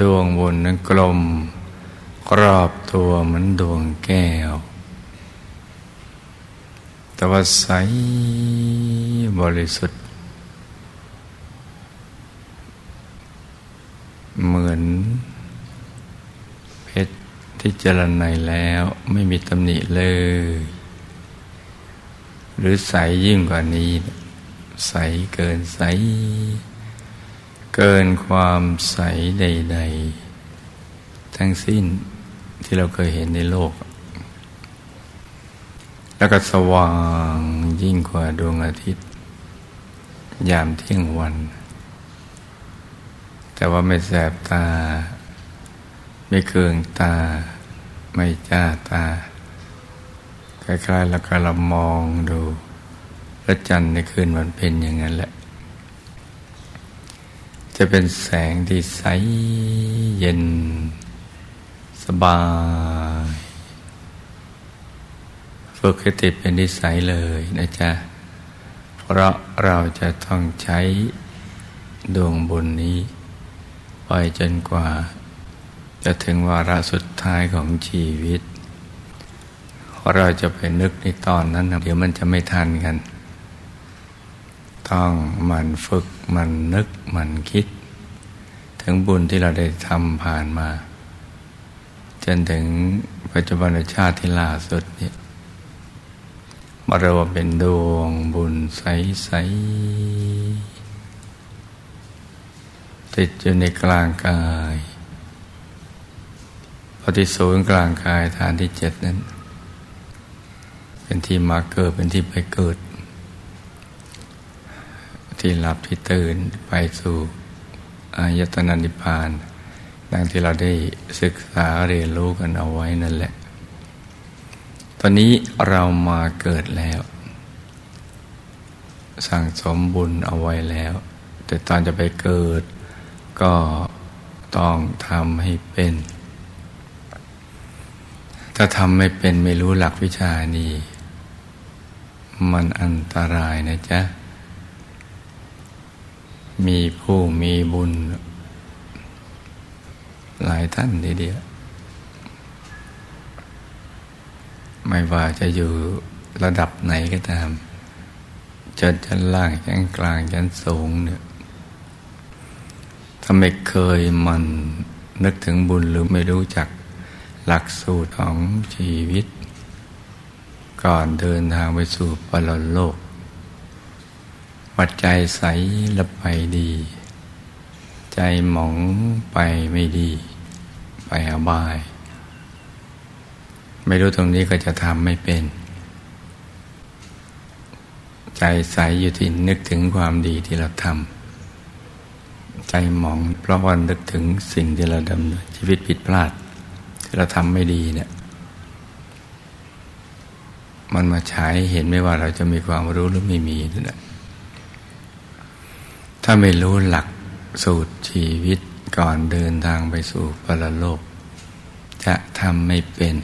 ดวงบนนั้นกลมรอบตัวเหมือนดวงแก้ว แต่ว่าใสบริสุทธิ์ เหมือนเพชรที่เจริญในแล้วไม่มีตำหนิเลย หรือใสยิ่งกว่านี้ ใสเกินใส เกินความใสใด ๆ ทั้งสิ้นที่เราเคยเห็นในโลก แล้วก็สว่างยิ่งกว่าดวงอาทิตย์ ยามเที่ยงวัน แต่ว่าไม่แสบตา ไม่เคืองตา ไม่จ้าตา คล้ายๆแล้วก็เรามองดูพระจันทร์ในคืนวันเพ็ญอย่างนั้นแหละ จะเป็นแสงที่ใสเย็น สบาย ฝึกให้ติดเป็นนิสัยเลยนะจ๊ะ เพราะเราจะต้องใช้ดวงบุญนี้ ไปจนกว่า จะถึงวาระสุดท้ายของชีวิตเพราะเราจะไปนึกในตอนนั้น เดี๋ยวมันจะไม่ทันกัน ต้องมันฝึกมันนึกมันคิด ถึงบุญที่เราได้ทำผ่านมา จนถึงปัจจุบันชาติที่ล่าสุดเนี่ยมาเรว่าเป็นดวงบุญใส ๆ ติดอยู่ในกลางกายปฏิสูนกลางกายฐานที่เจ็ดนั้น เป็นที่มาเกิดเป็นที่ไปเกิด ที่หลับที่ตื่นไปสู่อายตนะนิพพานดังที่เราได้ศึกษาเรียนรู้กันเอาไว้นั่นแหละ ตอนนี้เรามาเกิดแล้ว สั่งสมบุญเอาไว้แล้ว แต่ตอนจะไปเกิดก็ต้องทำให้เป็น ถ้าทำไม่เป็นไม่รู้หลักวิชานี้ มันอันตรายนะจ๊ะ มีผู้มีบุญ หลายท่านทีเดียว ไม่ว่าจะอยู่ระดับไหนก็ตามจนชั้นล่างชั้นกลางชั้นสูงเนี่ยถ้าไม่เคยมันนึกถึงบุญหรือไม่รู้จักหลักสูตรของชีวิต ก่อนเดินทางไปสู่ปรโลก ปัจจัยใสละไปดี ใจหมองไปไม่ดี ไปอบาย ไม่รู้ตรงนี้ก็จะทำไม่เป็น ใจใสอยู่ที่นึกถึงความดีที่เราทำใจหมองเพราะว่านึกถึงสิ่งที่เราดำเนินชีวิตผิดพลาด ที่เราทำไม่ดีเนี่ยมันมาฉายเห็นไม่ว่าเราจะมีความรู้หรือไม่มีนั่นแหละ ถ้าไม่รู้หลักสูตรชีวิตก่อนเดินทางไปสู่ปรโลก จะทำไม่เป็น